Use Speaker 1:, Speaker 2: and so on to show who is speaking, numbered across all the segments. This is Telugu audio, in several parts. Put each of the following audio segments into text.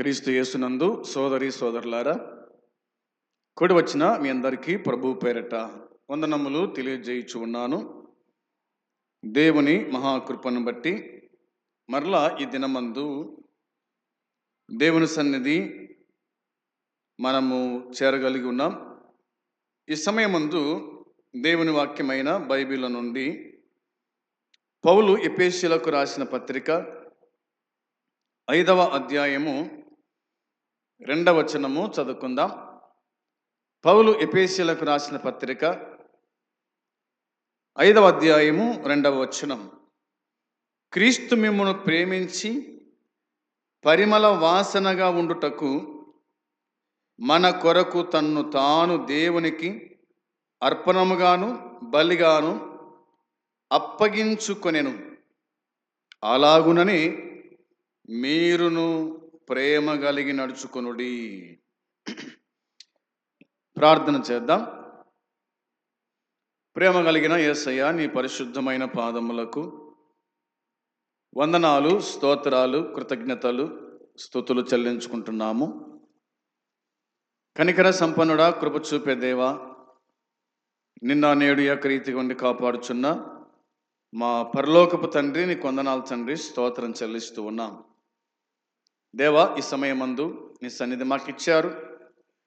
Speaker 1: క్రీస్తు యేసునందు సోదరి సోదరులారా కూడి వచ్చిన మీ అందరికీ ప్రభు పేరట వందనములు తెలియజేయచ్చు ఉన్నాను. దేవుని మహాకృపను బట్టి మరలా ఈ దినమందు దేవుని సన్నిధి మనము చేరగలిగి ఉన్నాం. ఈ సమయమందు దేవుని వాక్యమైన బైబిల్ నుండి పౌలు ఎపేషిలకు రాసిన పత్రిక ఐదవ అధ్యాయము రెండవ వచనము చదువుకుందాం. పౌలు ఎపేషియలకు రాసిన పత్రిక ఐదవ అధ్యాయము రెండవ వచనం. క్రీస్తు మిమ్మును ప్రేమించి పరిమళ వాసనగా ఉండుటకు మన కొరకు తన్ను తాను దేవునికి అర్పణముగాను బలిగాను అప్పగించుకొనెను. అలాగునని మీరును ప్రేమ కలిగి నడుచుకునుడి. ప్రార్థన చేద్దాం. ప్రేమ కలిగిన యేసయ్య నీ పరిశుద్ధమైన పాదములకు వందనాలు స్తోత్రాలు కృతజ్ఞతలు స్థుతులు చెల్లించుకుంటున్నాము. కనికర సంపన్నుడా కృప చూపే దేవా నిన్న నేడు యొక్క రీతి ఉండి కాపాడుచున్న మా పరలోకపు తండ్రి నీ కొందనాలు తండ్రి స్తోత్రం చెల్లిస్తూ ఉన్నాము దేవా ఈ సమయమందు నీ సన్నిధి మాకు ఇచ్చారు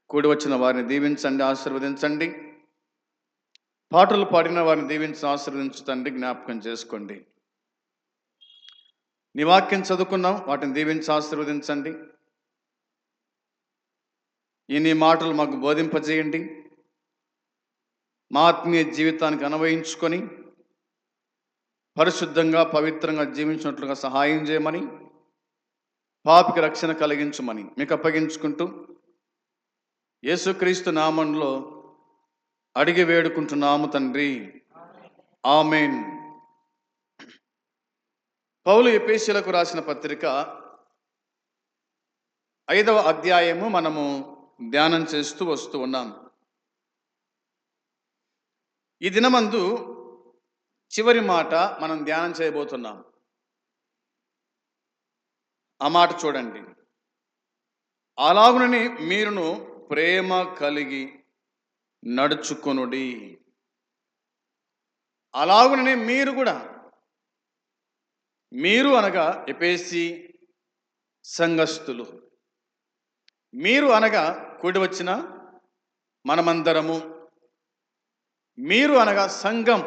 Speaker 1: కూడి వచ్చిన వారిని దీవించండి ఆశీర్వదించండి. పాటలు పాడిన వారిని దీవించి ఆశీర్వదించు తండ్రి జ్ఞాపకం చేసుకోండి. నీ వాక్యం చదువుకున్నాం వాటిని దీవించి ఆశీర్వదించండి. ఈ నీ మాటలు మాకు బోధింపజేయండి. మా ఆత్మీయ జీవితానికి అనువయించుకొని పరిశుద్ధంగా పవిత్రంగా జీవించినట్లుగా సహాయం చేయమని పాపికి రక్షణ కలిగించమని మీకు అప్పగించుకుంటూ యేసుక్రీస్తు నామంలో అడిగి వేడుకుంటున్నాము తండ్రి. ఆమెన్. పౌలు ఎపేషిలకు రాసిన పత్రిక ఐదవ అధ్యాయము మనము ధ్యానం చేస్తూ వస్తూ ఉన్నాం. ఈ దినమందు చివరి మాట మనం ధ్యానం చేయబోతున్నాం. ఆ మాట చూడండి. అలాగునని మీరును ప్రేమ కలిగి నడుచుకొనుడి. అలాగునని మీరు కూడా. మీరు అనగా ఎపేసి సంఘస్థులు. మీరు అనగా కూడి వచ్చిన మనమందరము. మీరు అనగా సంఘం.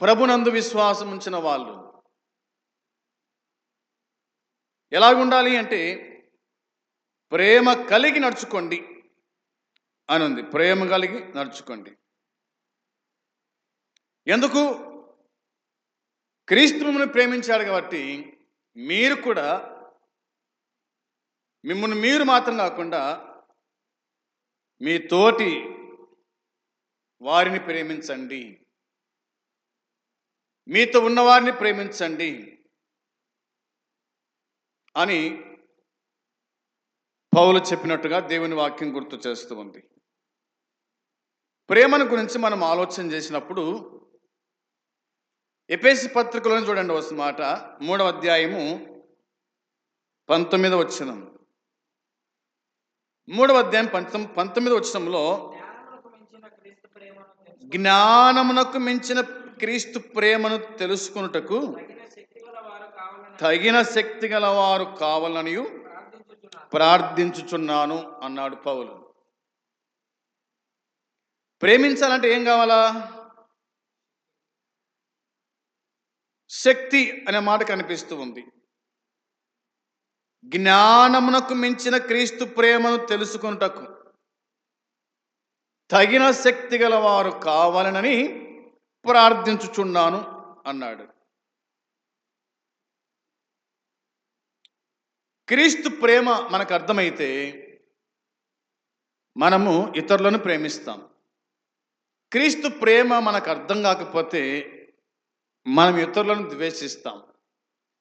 Speaker 1: ప్రభునందు విశ్వాసం ఉంచిన వాళ్ళు. ఎలాగుండాలి అంటే ప్రేమ కలిగి నడుచుకోండి అని ఉంది ప్రేమ కలిగి నడుచుకోండి. ఎందుకు? క్రీస్తుని ప్రేమించాడు కాబట్టి మీరు కూడా మిమ్మల్ని మీరు మాత్రం కాకుండా మీ తోటి వారిని ప్రేమించండి. మీతో ఉన్నవారిని ప్రేమించండి. అని పౌలు చెప్పినట్టుగా దేవుని వాక్యం గుర్తు చేస్తూ ఉంది. ప్రేమను గురించి మనం ఆలోచన చేసినప్పుడు ఎపేసి పత్రికలను చూడండి వస్తున్న మాట మూడవ అధ్యాయము పంతొమ్మిది వచ్చిన మూడవ అధ్యాయం పంతొమ్ పంతొమ్మిది వచ్చినంలో
Speaker 2: జ్ఞానమునకు మించిన క్రీస్తు ప్రేమను
Speaker 1: జ్ఞానమునకు మించిన క్రీస్తు ప్రేమను తెలుసుకున్నటకు
Speaker 2: తగిన శక్తి
Speaker 1: గలవారు
Speaker 2: కావాలని ప్రార్థించుచున్నాను.
Speaker 1: అన్నాడు పౌలు. ప్రేమించాలంటే ఏం కావాలా? శక్తి అనే మాట కనిపిస్తూ ఉంది. జ్ఞానమునకు మించిన క్రీస్తు ప్రేమను తెలుసుకున్నటకు తగిన శక్తి గలవారు కావాలనని ప్రార్థించుచున్నాను అన్నాడు. క్రీస్తు ప్రేమ మనకు అర్థమైతే మనము ఇతరులను ప్రేమిస్తాం. క్రీస్తు ప్రేమ మనకు అర్థం కాకపోతే మనం ఇతరులను ద్వేషిస్తాం.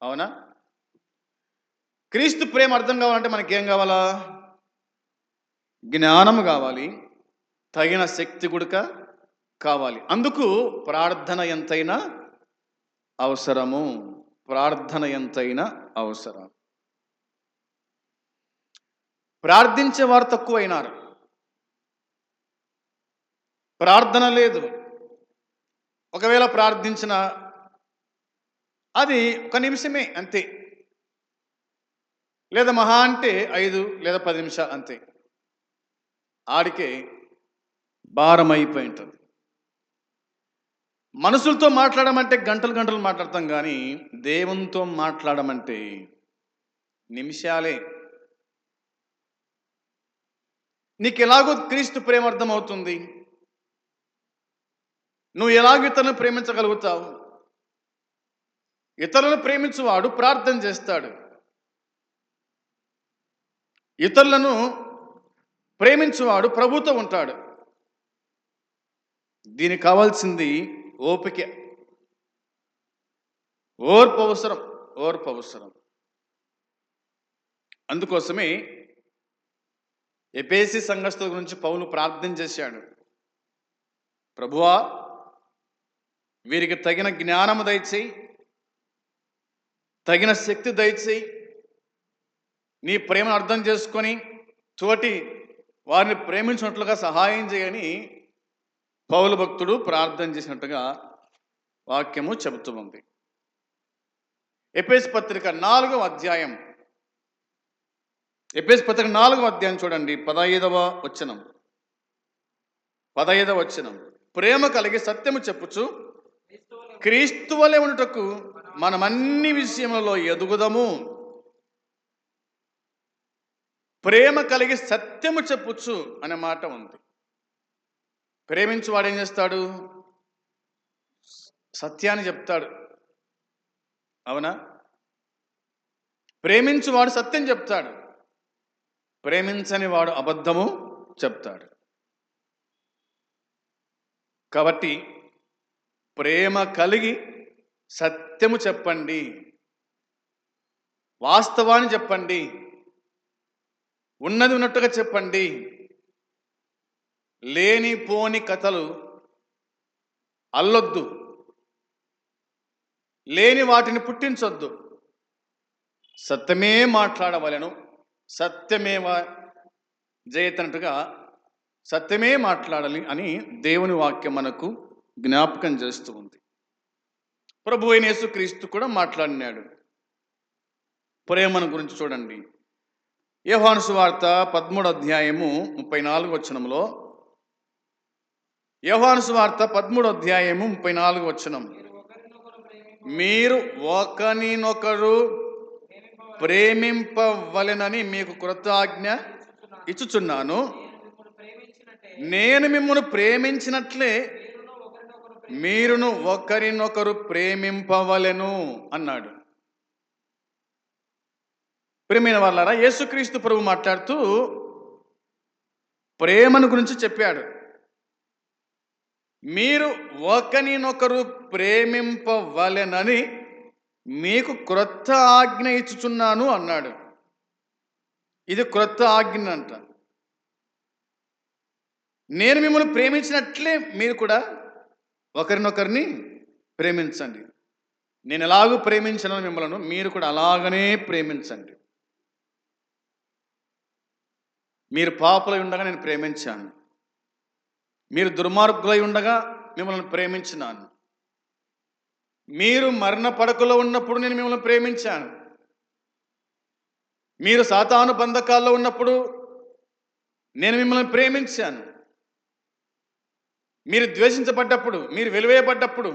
Speaker 1: అవునా? క్రీస్తు ప్రేమ అర్థం కావాలంటే మనకేం కావాలా? జ్ఞానం కావాలి తగిన శక్తి గుడక కావాలి. అందుకు ప్రార్థన ఎంతైనా అవసరము. ప్రార్థన ఎంతైనా అవసరం. ప్రార్థించేవారు తక్కువైనారు. ప్రార్థన లేదు. ఒకవేళ ప్రార్థించిన అది ఒక నిమిషమే అంతే. లేదా మహా అంటే ఐదు లేదా పది నిమిషాలు అంతే. ఆడికే భారం అయిపోయి ఉంటుంది మనుషులతో మాట్లాడమంటే గంటలు గంటలు మాట్లాడతాం కానీ దేవునితో మాట్లాడమంటే నిమిషాలే. నీకు ఎలాగో క్రీస్తు ప్రేమ అర్థమవుతుంది. నువ్వు ఎలాగ ఇతరులను ప్రేమించగలుగుతావు. ఇతరులను ప్రేమించువాడు ప్రార్థన చేస్తాడు. ఇతరులను ప్రేమించువాడు ప్రభుతో ఉంటాడు. దీనికి కావాల్సింది ఓపిక. ఓర్పు అవసరం ఓర్పు అవసరం. అందుకోసమే ఎపేసి సంఘస్థుల గురించి పౌలు ప్రార్థన చేశాడు. ప్రభువా వీరికి తగిన జ్ఞానము దయచేయి తగిన శక్తి దయచేయి. నీ ప్రేమను అర్థం చేసుకొని తోటి వారిని ప్రేమించినట్లుగా సహాయం చేయని పౌలు భక్తుడు ప్రార్థన చేసినట్టుగా వాక్యము చెబుతూ ఉంది. ఎపేస్ పత్రిక నాలుగవ అధ్యాయం ఎపేస్ పత్రిక నాలుగవ అధ్యాయం చూడండి పదహైదవ వచనం. పదహైదవ వచనం. ప్రేమ కలిగి సత్యము చెప్పుచు క్రీస్తు వలె ఉండటకు మనం అన్ని విషయములలో ఎదుగుదము. ప్రేమ కలిగి సత్యము చెప్పుచ్చు అనే మాట ఉంది. ప్రేమించి వాడు ఏం చేస్తాడు? సత్యాన్ని చెప్తాడు. అవునా? ప్రేమించు వాడు సత్యం చెప్తాడు. ప్రేమించని వాడు అబద్ధము చెప్తాడు. కాబట్టి ప్రేమ కలిగి సత్యము చెప్పండి. వాస్తవాన్ని చెప్పండి. ఉన్నది ఉన్నట్టుగా చెప్పండి. లేని పోని కథలు అల్లొద్దు. లేని వాటిని పుట్టించొద్దు. సత్యమే మాట్లాడవలను. సత్యమేవ జయతనట్టుగా సత్యమే మాట్లాడాలి అని దేవుని వాక్యం మనకు జ్ఞాపకం చేస్తూ ఉంది. ప్రభు అయిన యేసుక్రీస్తు కూడా మాట్లాడినాడు. ప్రేమను గురించి చూడండి. యోహాను వార్త పదమూడు అధ్యాయము ముప్పై నాలుగు వచనంలో యోహాను వార్త పదమూడు అధ్యాయము ముప్పై నాలుగు వచనం. మీరు ఒకరినొకరు ప్రేమింపవలెనని మీకు కృత ఆజ్ఞ ఇచ్చుచున్నాను. నేను మిమ్మల్ని ప్రేమించినట్లే మీరును ఒకరినొకరు ప్రేమింపవలెను అన్నాడు. ప్రేమైన వాళ్ళారా యేసుక్రీస్తు ప్రభు మాట్లాడుతూ ప్రేమను గురించి చెప్పాడు. మీరు ఒకరినొకరు ప్రేమింపవలెనని మీకు క్రొత్త ఆజ్ఞ ఇచ్చుచున్నాను అన్నాడు. ఇది క్రొత్త ఆజ్ఞ అంట. నేను మిమ్మల్ని ప్రేమించినట్లే మీరు కూడా ఒకరినొకరిని ప్రేమించండి. నేను ఎలాగూ ప్రేమించను మిమ్మల్ని మీరు కూడా అలాగనే ప్రేమించండి. మీరు పాపులై ఉండగా నేను ప్రేమించాను. మీరు దుర్మార్గులై ఉండగా మిమ్మల్ని ప్రేమించినాను. మీరు మరణ పడకలో ఉన్నప్పుడు నేను మిమ్మల్ని ప్రేమించాను. మీరు సాతాను బంధకాల్లో ఉన్నప్పుడు నేను మిమ్మల్ని ప్రేమించాను. మీరు ద్వేషించబడ్డప్పుడు మీరు వెలివేయబడ్డప్పుడు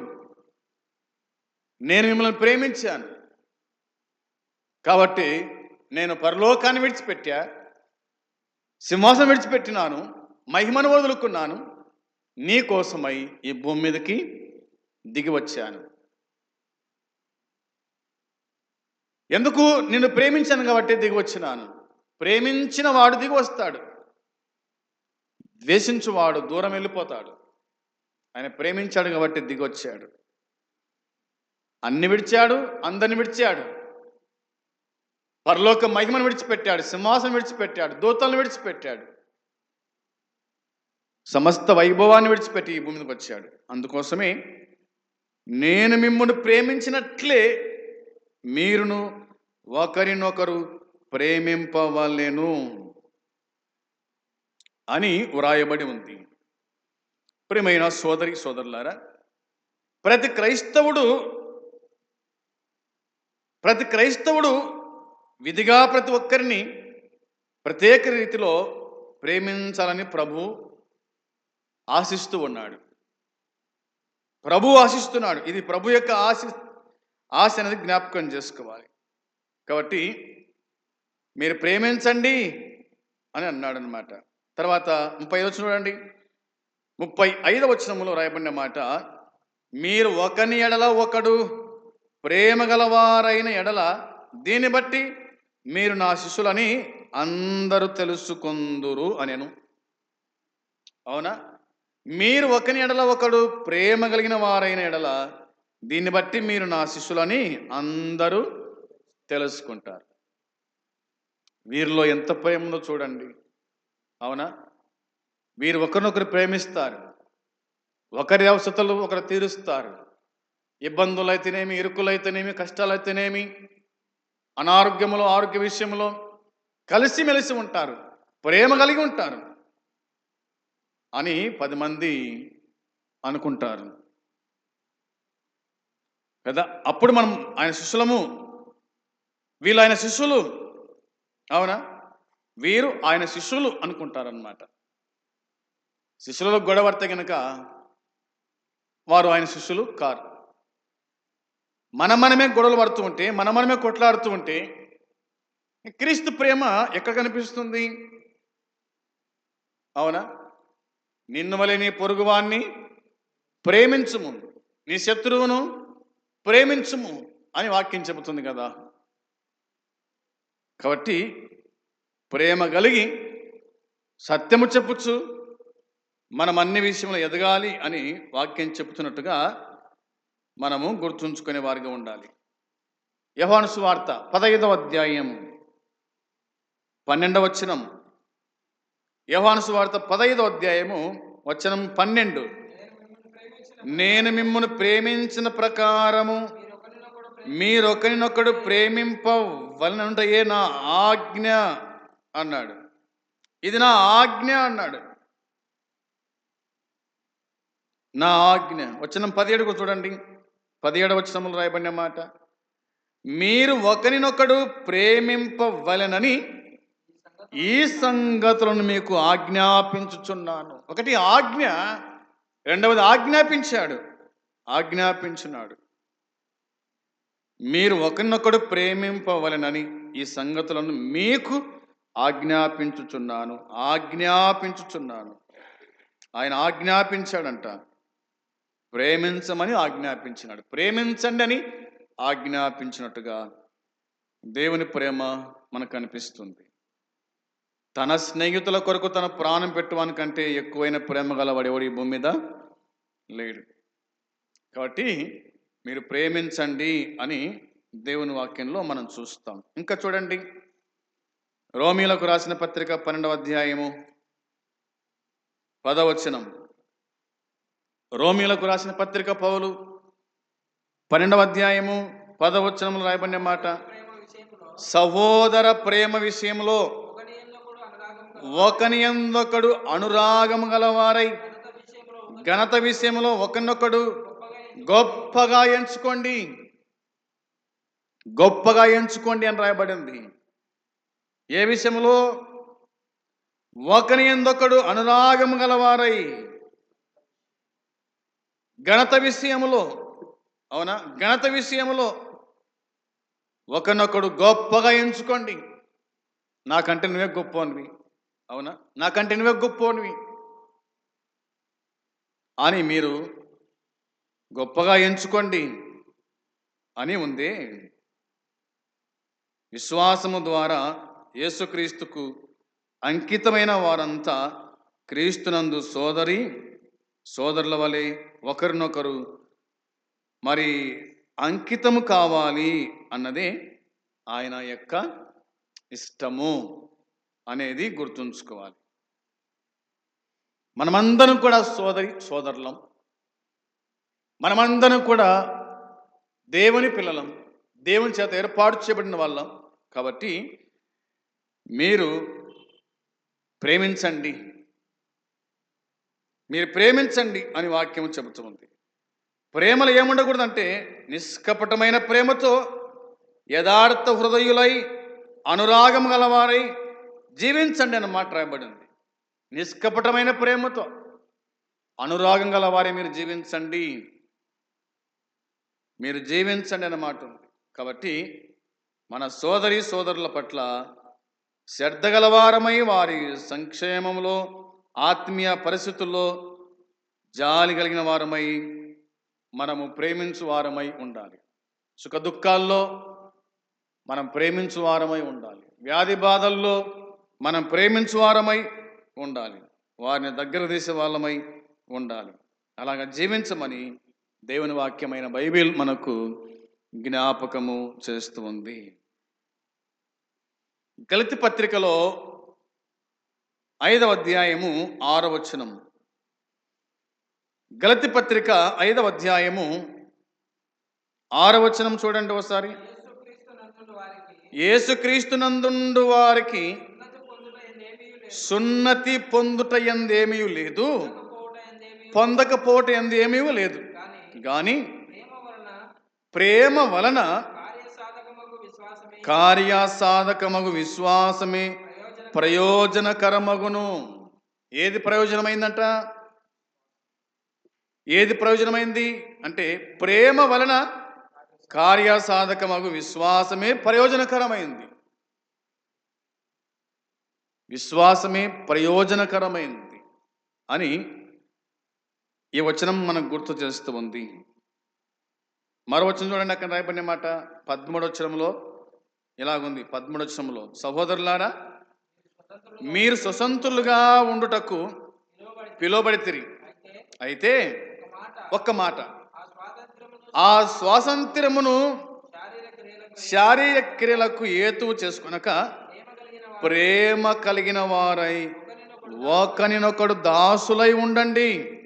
Speaker 1: నేను మిమ్మల్ని ప్రేమించాను. కాబట్టి నేను పరలోకాన్ని విడిచిపెట్టా సింహాసనం విడిచిపెట్టినాను మహిమను వదులుకున్నాను నీ కోసమై ఈ భూమి మీదకి దిగి వచ్చాను. ఎందుకు? నిన్ను ప్రేమించాను కాబట్టి దిగి వచ్చినాను ప్రేమించిన వాడు దిగి వస్తాడు ద్వేషించువాడు దూరం వెళ్ళిపోతాడు. ఆయన ప్రేమించాడు కాబట్టి దిగి వచ్చాడు అన్ని విడిచాడు అందరిని విడిచాడు. పరలోక మహిమను విడిచిపెట్టాడు సింహాసనం విడిచిపెట్టాడు దూతలను విడిచిపెట్టాడు. సమస్త వైభవాన్ని విడిచిపెట్టి ఈ భూమికి వచ్చాడు. అందుకోసమే నేను మిమ్మల్ని ప్రేమించినట్లే మీరును ఒకరినొకరు ప్రేమింపవలెను అని వ్రాయబడి ఉంది. ప్రియమైన సోదరి సోదరులారా ప్రతి క్రైస్తవుడు ప్రతి క్రైస్తవుడు విధిగా ప్రతి ఒక్కరిని ప్రత్యేక రీతిలో ప్రేమించాలని ప్రభు ఆశిస్తూ ఉన్నాడు. ప్రభు ఆశిస్తున్నాడు. ఇది ప్రభు యొక్క ఆశ ఆశ అనేది జ్ఞాపకం చేసుకోవాలి. కాబట్టి మీరు ప్రేమించండి అని అన్నాడు అనమాట తర్వాత ముప్పై వచ్చిన చూడండి. ముప్పై ఐదవ వచనములో రాయబడిన మాట మీరు ఒకని ఎడల ఒకడు ప్రేమ గలవారైన ఎడల దీన్ని బట్టి మీరు నా శిష్యులని అందరూ తెలుసుకుందురు అనేను. అవునా? మీరు ఒకని ఎడల ఒకడు ప్రేమ కలిగిన వారైన ఎడల దీన్ని బట్టి మీరు నా శిష్యులని అందరూ తెలుసుకుంటారు. వీరిలో ఎంత ప్రేమ ఉందో చూడండి. అవునా? వీరు ఒకరినొకరు ప్రేమిస్తారు. ఒకరి అవసరతలు ఒకరు తీరుస్తారు. ఇబ్బందులు అయితేనేమి ఇరుకులైతేనేమి కష్టాలైతేనేమి అనారోగ్యములో ఆరోగ్య విషయంలో కలిసిమెలిసి ఉంటారు. ప్రేమ కలిగి ఉంటారు. అని పది మంది అనుకుంటారు. కదా? అప్పుడు మనం ఆయన శిష్యులము వీళ్ళు ఆయన శిష్యులు అవునా? వీరు ఆయన శిష్యులు అనుకుంటారనమాట శిష్యులలో గొడవడితే గనక వారు ఆయన శిష్యులు కారు. మన మనమే గొడవలు పడుతూ ఉంటే మన మనమే కొట్లాడుతూ ఉంటే క్రీస్తు ప్రేమ ఎక్కడ కనిపిస్తుంది? అవునా? నిన్ను వలె నీ పొరుగువాన్ని ప్రేమించుము. నీ శత్రువును ప్రేమించుము అని వాక్యం చెబుతుంది కదా. కాబట్టి ప్రేమ కలిగి సత్యము చెప్పుచ్చు మనం అన్ని విషయంలో ఎదగాలి అని వాక్యం చెబుతున్నట్టుగా మనము గుర్తుంచుకునే వారిగా ఉండాలి. యహోను సువార్త పదహైదవ అధ్యాయం పన్నెండవ వచనం. యహోను సువార్త పదహైదవ అధ్యాయము వచనం పన్నెండు. నేను మిమ్మల్ని ప్రేమించిన ప్రకారము మీరొకరినొకడు ప్రేమింపవలనుంటయే నా ఆజ్ఞ అన్నాడు. ఇది నా ఆజ్ఞ అన్నాడు. నా ఆజ్ఞ. వచ్చిన పదిహేడుకు చూడండి. పదిహేడు వచనములు రాయబడిన మాట. మీరు ఒకరినొకడు ప్రేమింపవలెనని ఈ సంగతులను మీకు ఆజ్ఞాపించుచున్నాను. ఒకటి ఆజ్ఞ. రెండవది ఆజ్ఞాపించాడు. ఆజ్ఞాపించున్నాడు. మీరు ఒకరినొకడు ప్రేమింపవలెనని ఈ సంగతులను మీకు ఆజ్ఞాపించుచున్నాను ఆజ్ఞాపించుచున్నాను. ఆయన ఆజ్ఞాపించాడంట. ప్రేమించమని ఆజ్ఞాపించినాడు. ప్రేమించండి అని ఆజ్ఞాపించినట్టుగా దేవుని ప్రేమ మనకు అనిపిస్తుంది. తన స్నేహితుల కొరకు తన ప్రాణం పెట్టువానికంటే ఎక్కువైన ప్రేమ గలవాడేవాడు ఈ భూమి మీద? లేడు. కాబట్టి మీరు ప్రేమించండి అని దేవుని వాక్యంలో మనం చూస్తాం. ఇంకా చూడండి. రోమిలకు రాసిన పత్రిక పన్నెండవ అధ్యాయము పదవచనం రోమిలకు రాసిన పత్రిక పౌలు పన్నెండవ అధ్యాయము పదవచనములు రాయబడిన మాట సహోదర ప్రేమ విషయంలో ఒకని ఎందొకడు అనురాగము గలవారై ఘనత విషయంలో ఒకనొకడు గొప్పగా ఎంచుకోండి. గొప్పగా ఎంచుకోండి అని రాయబడింది. ఏ విషయంలో? ఒకని ఎందొకడు అనురాగము గలవారై? గణత విషయములో అవునా? గణత విషయములో ఒకనొకడు గొప్పగా ఎంచుకోండి. నాకంటే నువ్వే గొప్పనివి. అవునా? నాకంటే నువ్వే గొప్పనివి. అని మీరు గొప్పగా ఎంచుకోండి అని ఉంది. విశ్వాసము ద్వారా యేసుక్రీస్తుకు అంకితమైన వారంతా క్రీస్తునందు సోదరి సోదరుల వలె ఒకరినొకరు మరి అంకితము కావాలి అన్నదే ఆయన యొక్క ఇష్టము అనేది గుర్తుంచుకోవాలి. మనమందరం కూడా సోదరి సోదరులం. మనమందరం కూడా దేవుని పిల్లలం దేవుని చేత ఏర్పాటు చేయబడిన వాళ్ళం. కాబట్టి మీరు ప్రేమించండి. మీరు ప్రేమించండి అని వాక్యం చెబుతుంది ప్రేమలు ఏముండకూడదంటే నిష్కపటమైన ప్రేమతో యథార్థ హృదయులై అనురాగం గలవారై జీవించండి అని మాట రాయబడింది. నిష్కపటమైన ప్రేమతో అనురాగం గలవారే మీరు జీవించండి. మీరు జీవించండి అన్నమాట ఉంది. కాబట్టి మన సోదరి సోదరుల పట్ల శ్రద్ధగలవారమై వారి సంక్షేమంలో ఆత్మీయ పరిస్థితుల్లో జాలి కలిగిన వారమై మనము ప్రేమించు వారమై ఉండాలి. సుఖ దుఃఖాల్లో మనం ప్రేమించు వారమై ఉండాలి. వ్యాధి బాధల్లో మనం ప్రేమించు వారమై ఉండాలి. వారిని దగ్గర తీసే వాళ్ళమై ఉండాలి. అలాగ జీవించమని దేవుని వాక్యమైన బైబిల్ మనకు జ్ఞాపకము చేస్తూ ఉంది. గలితి పత్రికలో ఐదవ అధ్యాయము ఆరవచనం గలతి పత్రిక ఐదవ అధ్యాయము ఆరవచనం చూడండి ఒకసారి.
Speaker 2: యేసుక్రీస్తునందుండు వారికి
Speaker 1: సున్నతి పొందుట ఎందేమీ
Speaker 2: లేదు. పొందకపోవట ఎందేమీ
Speaker 1: లేదు. గాని
Speaker 2: ప్రేమ వలన కార్యాసాధకమగు
Speaker 1: కార్యసాధకమగు విశ్వాసమే. ప్రయోజనకరమగును. ఏది ప్రయోజనమైందంట? ఏది ప్రయోజనమైంది? అంటే ప్రేమ వలన కార్యసాధకమగు విశ్వాసమే ప్రయోజనకరమైంది. విశ్వాసమే ప్రయోజనకరమైంది అని ఈ వచనం మనకు గుర్తు చేస్తూ ఉంది. మరో వచనం చూడండి అక్కడ రాయబడిన మాట. పదమూడు ఇలాగుంది. పదమూడు సహోదరులారా మీరు స్వతంత్రులుగా ఉండుటకు పిలువబడితిరి.
Speaker 2: అయితే
Speaker 1: ఒక్క మాట.
Speaker 2: ఆ స్వాతంత్రమును
Speaker 1: స్వాతంత్ర్యమును
Speaker 2: శారీరక క్రియలకు
Speaker 1: ఏతువు చేసుకునక
Speaker 2: ప్రేమ కలిగిన
Speaker 1: వారై ఒకనినొకడు దాసులై ఉండండి.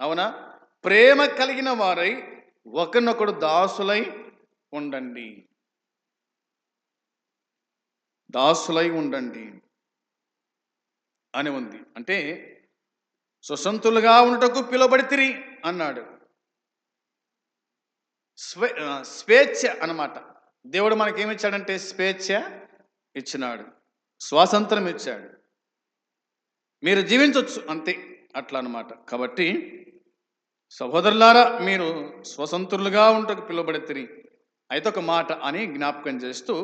Speaker 1: అవునా? ప్రేమ కలిగిన వారై ఒకరినొకడు దాసులై ఉండండి. దాసులై ఉండండి అని ఉంది. అంటే సుసంతులుగా ఉండటకు పిలువబడితిరి అన్నాడు. స్వే స్వేచ్ఛ అన్నమాట. దేవుడు మనకేమిచ్చాడంటే స్వేచ్ఛ ఇచ్చినాడు. స్వాతంత్రం ఇచ్చాడు. మీరు జీవించవచ్చు అంతే అట్లా అనమాట కాబట్టి సహోదరులారా మీరు స్వతంత్రులుగా ఉంటకు పిలువబడితిరి అయితే ఒక మాట అని జ్ఞాపకం చేస్తూ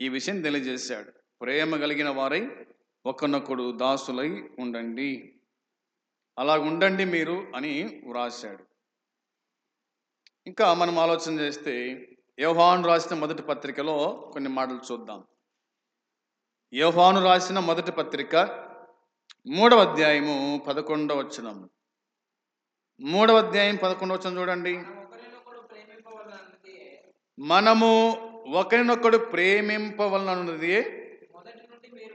Speaker 1: ఈ విషయం తెలియజేశాడు. ప్రేమ కలిగిన వారై ఒకనొకడు దాసులై ఉండండి. అలా ఉండండి మీరు అని వ్రాశాడు. ఇంకా మనం ఆలోచన చేస్తే యోహాను రాసిన మొదటి పత్రికలో కొన్ని మాటలు చూద్దాం. యోహాను రాసిన మొదటి పత్రిక మూడవ అధ్యాయము పదకొండవ వచ్చినాము మూడవ అధ్యాయం పదకొండవ చూడండి. మనము ఒకరినొకడు ప్రేమింపవలనన్నది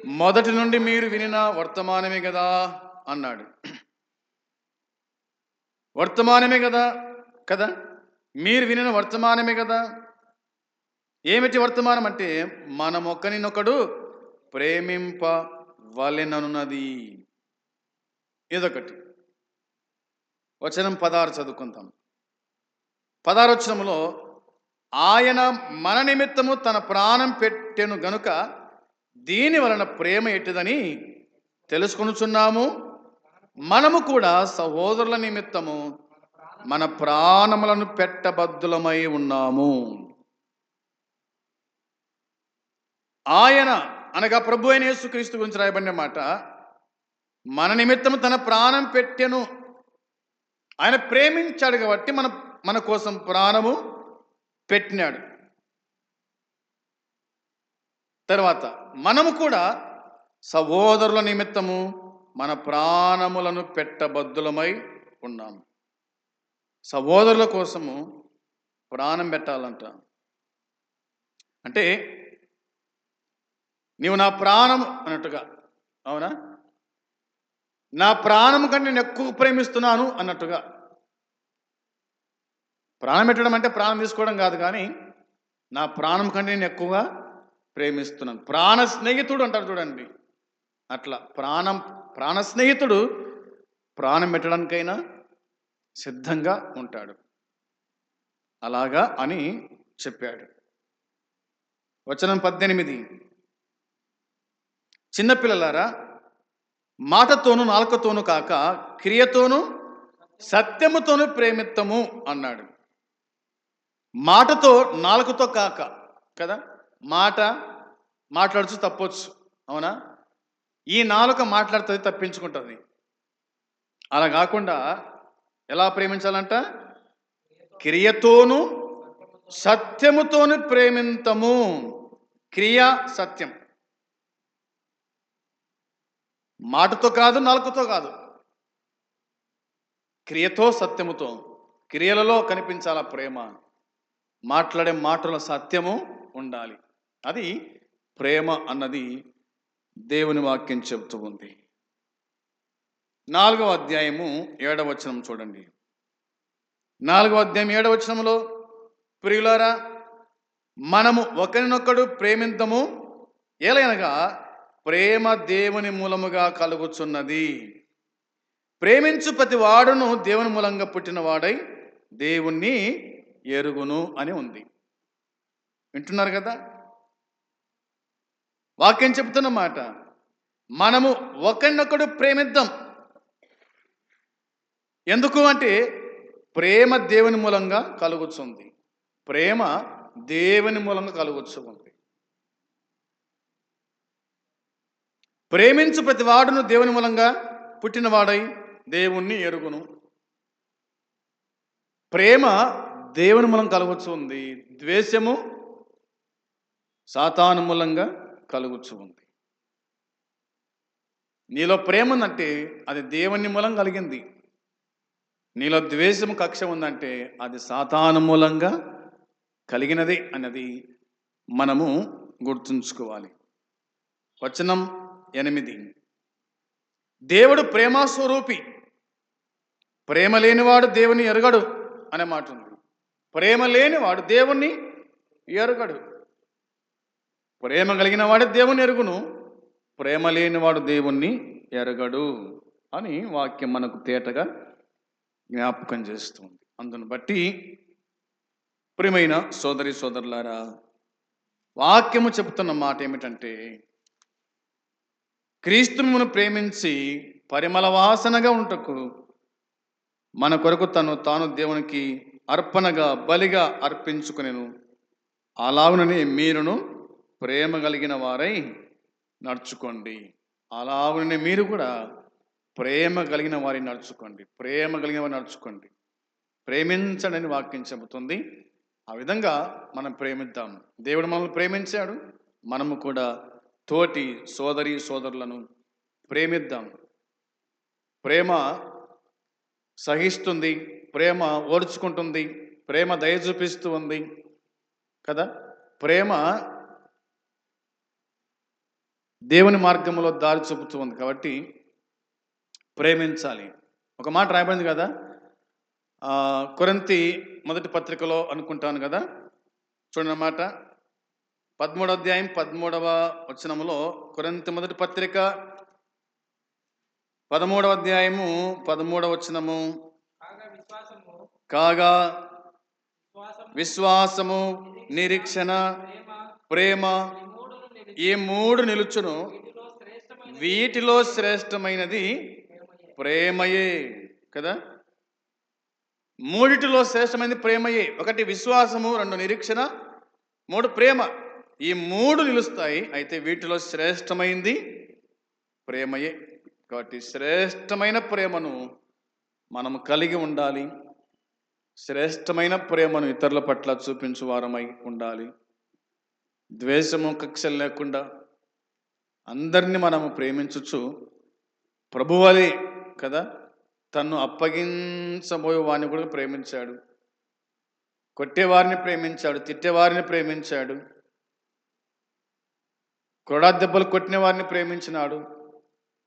Speaker 2: మొదటి నుండి మీరు
Speaker 1: వినిన వర్తమానమే కదా అన్నాడు. వర్తమానమే కదా? కదా? మీరు వినిన వర్తమానమే కదా? ఏమిటి వర్తమానం అంటే మనం ఒకరినొకడు ప్రేమింప వలెననున్నది ఇదొకటి. వచనం పదహారు చదువుకుందాం. పదహారు వచనంలో ఆయన మన నిమిత్తము తన ప్రాణం పెట్టెను గనుక దీని వలన ప్రేమ ఎట్టిదని తెలుసుకొనుచున్నాము. మనము కూడా సహోదరుల నిమిత్తము మన ప్రాణములను పెట్టబద్దులమై ఉన్నాము. ఆయన అనగా ప్రభు అయిన యేసుక్రీస్తు గురించి రాయబడిన మాట మన నిమిత్తము తన ప్రాణం పెట్టెను ఆయన ప్రేమించాడు కాబట్టి మన మన కోసం ప్రాణము పెట్టినాడు. తర్వాత మనము కూడా సహోదరుల నిమిత్తము మన ప్రాణములను పెట్టబద్దులమై ఉన్నాము. సహోదరుల కోసము ప్రాణం పెట్టాలంట. అంటే నీవు నా ప్రాణం అన్నట్టుగా అవునా? నా ప్రాణం కంటే నేను ఎక్కువ ప్రేమిస్తున్నాను అన్నట్టుగా. ప్రాణం పెట్టడం అంటే ప్రాణం తీసుకోవడం కాదు కానీ నా ప్రాణం కంటే నేను ఎక్కువగా ప్రేమిస్తున్నాను. ప్రాణ స్నేహితుడు అంటారు చూడండి. అట్లా ప్రాణం ప్రాణ స్నేహితుడు ప్రాణం పెట్టడానికైనా సిద్ధంగా ఉంటాడు. అలాగా అని చెప్పాడు. వచనం పద్దెనిమిది. చిన్నపిల్లలారా మాటతోనూ నాలుకతోనూ కాక క్రియతోనూ సత్యముతోనూ ప్రేమిత్తము అన్నాడు. మాటతో నాలుకతో కాక కదా? మాట మాట్లాడుచు తప్పొచ్చు అవునా? ఈ నాలుక మాట్లాడుతుంది తప్పించుకుంటుంది. అలా కాకుండా ఎలా ప్రేమించాలంట? క్రియతోనూ సత్యముతోను ప్రేమింతము. క్రియ సత్యం. మాటతో కాదు నాలుకతో కాదు. క్రియతో సత్యముతో క్రియలలో కనిపించాల ప్రేమ. మాట్లాడే మాటల సత్యము ఉండాలి. అది ప్రేమ అన్నది దేవుని వాక్యం చెబుతూ ఉంది. నాలుగవ అధ్యాయము ఏడవచనం చూడండి. నాలుగవ అధ్యాయం ఏడవచనంలో ప్రియులారా మనము ఒకరినొకడు ప్రేమింతము ఏలైనగా ప్రేమ దేవుని మూలముగా కలుగుచున్నది. ప్రేమించు ప్రతి వాడును దేవుని మూలంగా పుట్టిన వాడై దేవుణ్ణి ఎరుగును అని ఉంది. వింటున్నారు కదా? వాక్యం చెప్తున్న మాట మనము ఒకరినొకడు ప్రేమిద్దాం. ఎందుకు అంటే ప్రేమ దేవుని మూలంగా కలుగుతుంది ప్రేమ దేవుని మూలంగా కలుగుతుంది ప్రేమించు ప్రతి వాడును దేవుని మూలంగా పుట్టినవాడై దేవుణ్ణి ఎరుగును. ప్రేమ దేవుని మూలం కలగొచ్చు ఉంది. ద్వేషము సాతాను మూలంగా కలుగుచ్చు ఉంది. నీలో ప్రేమ ఉందంటే అది దేవుని మూలం కలిగింది. నీలో ద్వేషము కక్ష ఉందంటే అది సాతాను మూలంగా కలిగినది అన్నది మనము గుర్తుంచుకోవాలి. వచనం ఎనిమిది. దేవుడు ప్రేమాస్వరూపి ప్రేమ లేనివాడు దేవుని ఎరగడు అనే మాట ఉంది. ప్రేమ లేనివాడు దేవుణ్ణి ఎరగడు. ప్రేమ కలిగిన వాడు దేవుని ఎరుగును. ప్రేమ లేనివాడు దేవుణ్ణి ఎరగడు అని వాక్యం మనకు తేటగా జ్ఞాపకం చేస్తుంది. అందును బట్టి ప్రియమైన సోదరి సోదరులారా వాక్యము చెబుతున్న మాట ఏమిటంటే క్రీస్తుమును ప్రేమించి పరిమళ వాసనగా ఉంటకు మన కొరకు తను తాను దేవునికి అర్పణగా బలిగా అర్పించుకునేను. అలాగునని మీరును ప్రేమ కలిగిన వారై నడుచుకోండి. అలాగునని మీరు కూడా ప్రేమ కలిగిన వారి నడుచుకోండి. ప్రేమ కలిగిన వారిని నడుచుకోండి. ప్రేమించడని వాక్యం చెబుతుంది. ఆ విధంగా మనం ప్రేమిద్దాం. దేవుడు మనల్ని ప్రేమించాడు. మనము కూడా తోటి సోదరి సోదరులను ప్రేమిద్దాం. ప్రేమ సహిస్తుంది ప్రేమ ఓర్చుకుంటుంది ప్రేమ దయ చూపిస్తూ ఉంది కదా? ప్రేమ దేవుని మార్గంలో దారి చూపుతూ ఉంది కాబట్టి ప్రేమించాలి. ఒక మాట రాయబడింది కదా? కొరంతి మొదటి పత్రికలో అనుకుంటాను కదా? చూడండి మాట. పదమూడవ అధ్యాయం పదమూడవ వచనములో కొరింథీ మొదటి పత్రిక పదమూడవ అధ్యాయము పదమూడవ వచనము.
Speaker 2: కాగా విశ్వాసము
Speaker 1: నిరీక్షణ
Speaker 2: ప్రేమ ఈ
Speaker 1: మూడు నిలుచును.
Speaker 2: వీటిలో
Speaker 1: శ్రేష్టమైనది ప్రేమయే కదా? మూడిటిలో శ్రేష్టమైనది ప్రేమయే. ఒకటి విశ్వాసము రెండు నిరీక్షణ మూడు ప్రేమ. ఈ మూడు నిలుస్తాయి. అయితే వీటిలో శ్రేష్టమైంది ప్రేమయే. కాబట్టి శ్రేష్టమైన ప్రేమను మనం కలిగి ఉండాలి. శ్రేష్టమైన ప్రేమను ఇతరుల పట్ల చూపించు వారమై ఉండాలి. ద్వేషము కక్షలు లేకుండా అందరినీ మనము ప్రేమించుచు ప్రభువలే కదా. తను అప్పగించబోయే వారిని కూడా ప్రేమించాడు. కొట్టేవారిని ప్రేమించాడు తిట్టేవారిని ప్రేమించాడు. కొడా దెబ్బలు కొట్టిన వారిని ప్రేమించినాడు.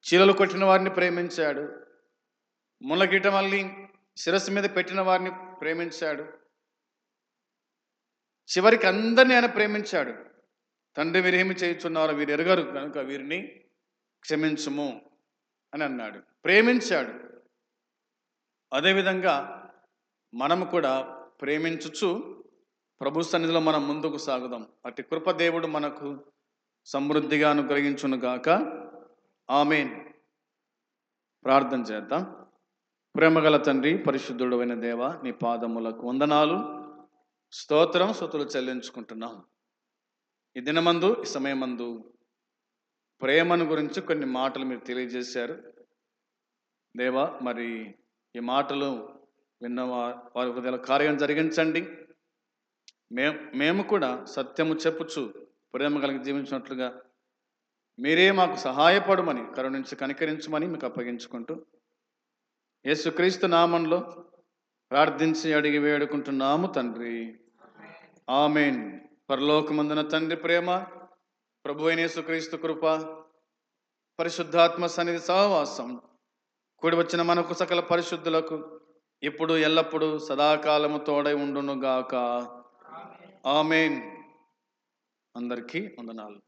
Speaker 1: చీలలు కొట్టిన వారిని ప్రేమించాడు. ముళ్ళగీట మళ్ళీ శిరస్సు మీద పెట్టిన వారిని ప్రేమించాడు. చివరికి అందరినీ ఆయన ప్రేమించాడు. తండ్రి వీరేమి చేయుచున్నారో వీరు ఎరగరు కనుక వీరిని క్షమించుము అని అన్నాడు. ప్రేమించాడు. అదేవిధంగా మనము కూడా ప్రేమించుచు ప్రభు సన్నిధిలో మనం ముందుకు సాగుదాం. అటు కృప దేవుడు మనకు సమృద్ధిగా అనుగ్రహించును గాక. ఆమెన్. ప్రార్థన చేద్దాం. ప్రేమగల తండ్రి పరిశుద్ధుడు అయిన దేవ నీ పాదములకు వందనాలు. స్తోత్రం సుతులు చెల్లించుకుంటున్నాం. ఈ దినమందు ఈ సమయమందు ప్రేమను గురించి కొన్ని మాటలు మీరు తెలియజేశారు. దేవా మరి ఈ మాటలు విన్న వారి హృదయాల కార్యం జరిగించండి. మేము మేము కూడా సత్యము చెప్పుచు ప్రేమ కలిగి జీవించినట్లుగా మీరే మాకు సహాయపడమని కరుణించి కనికరించమని మీకు అప్పగించుకుంటూ యేసుక్రీస్తు నామంలో ప్రార్థించి అడిగి వేడుకుంటున్నాము తండ్రి. ఆమెన్. పరలోకమందున తండ్రి ప్రేమ ప్రభు అయిన యేసుక్రీస్తు కృప పరిశుద్ధాత్మ సన్నిధి సహవాసం కూడి వచ్చిన మనకు సకల పరిశుద్ధులకు ఇప్పుడు ఎల్లప్పుడూ సదాకాలము తోడై ఉండునుగాక. ఆమెన్. అందరికీ వందనాలు.